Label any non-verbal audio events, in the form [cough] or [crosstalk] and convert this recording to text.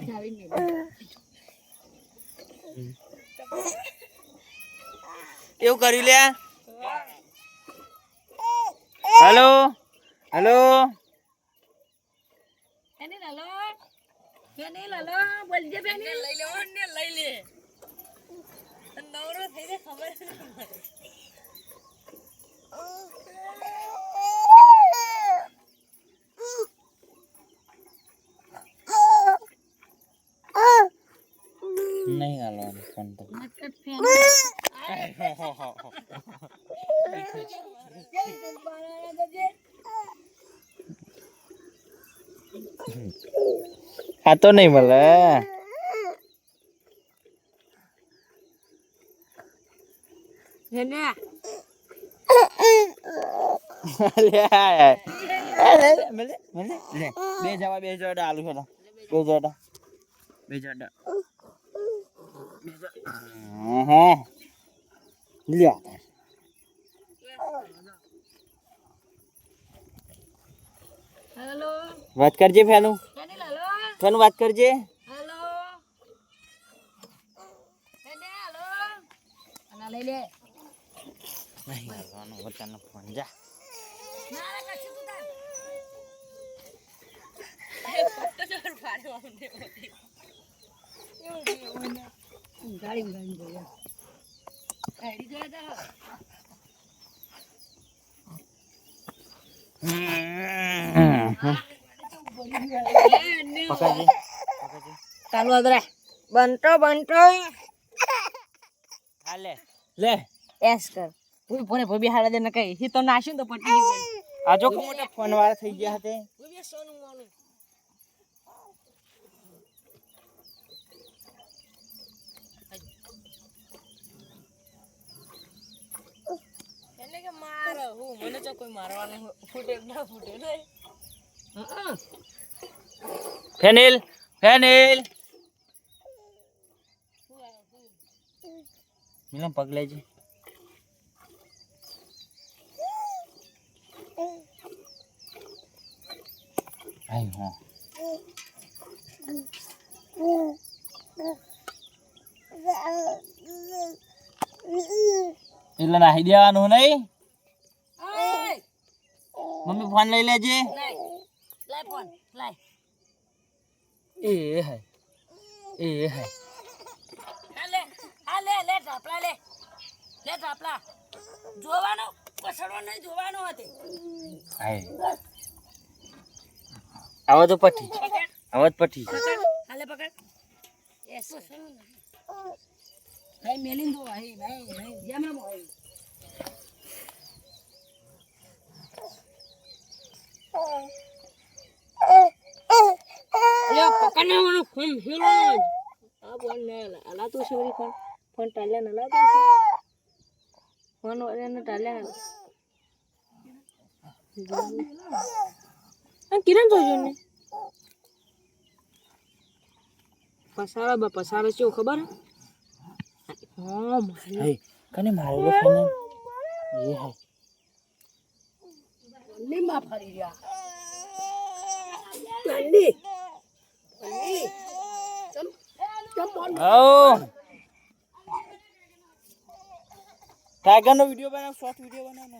જાવી ને એવું કર્યું લે હલો હલો બેની લાલો બેની લાલો બોલજે લઈ લે લઈ લે નવરો થઈ ખબર નહીં હાલવાનું ફોન તો. આ [laughs] તો નહીં મળે. બે જવા બે જોડા આલુ છે બે જોડા બે જોડા હા લ્યો હેલો વાત કરજે ફેનું બેની લાલો ફેનું વાત કરજે હેલો બેની હાલો અને લઈ લે નહીં હાલવાનું વતનનો ફોન જા ના ના કશું તું તાર ગાડી ગાડી ગયા ગાડી ગયા તો. પકડજે પકડજે અદરા બનતો બનતો. હાલે. લે. લે એસ કર હું ફોને ભોબી હાડા દે ન કઈ. હી તો નાશ્યું તો પટી આજો આ જો કે મોટા ફોન વાળા થઈ ગયા હતા? સોનું મોનું એને કે મારો તો કોઈ મારવાનું ફૂટે ના ફૂટે, નહીં. ફેનિલ ફેનિલ. મિલમ પગ લેજે. આઈ હો. એટલે નાહી દેવાનું નહીં? મમ્મી ફોન લઈ લેજે. લાય ફોન લાય. એ હે. એ હે. હાલે લે આ લે લે ઢાપલા લે. લે ઢાપલા જોવાનો? કસડો નહીં જોવાનો હતી હાય. આવો તો પઠી. આવો તો પઠી. હાલે પકડ. એસ ભાઈ મેલિન દો ભાઈ ભાઈ ભાઈ જેમ રમો મને ફોન હેલો આ બોલ ને અલા તું છોરી ફોન. ફોન ટાલે ને અલા તું ફોન એને ટાલે ને કિરણ જોજો ને પસારા બા પસારા શું ખબર હા? મારે કને મારેલો ફોન એ હે. ઠંડીમાં ફરી ગયા. ઠંડી ઠંડી ટાઈગર નો વીડિયો બનાવ શોર્ટ વીડિયો બનાવ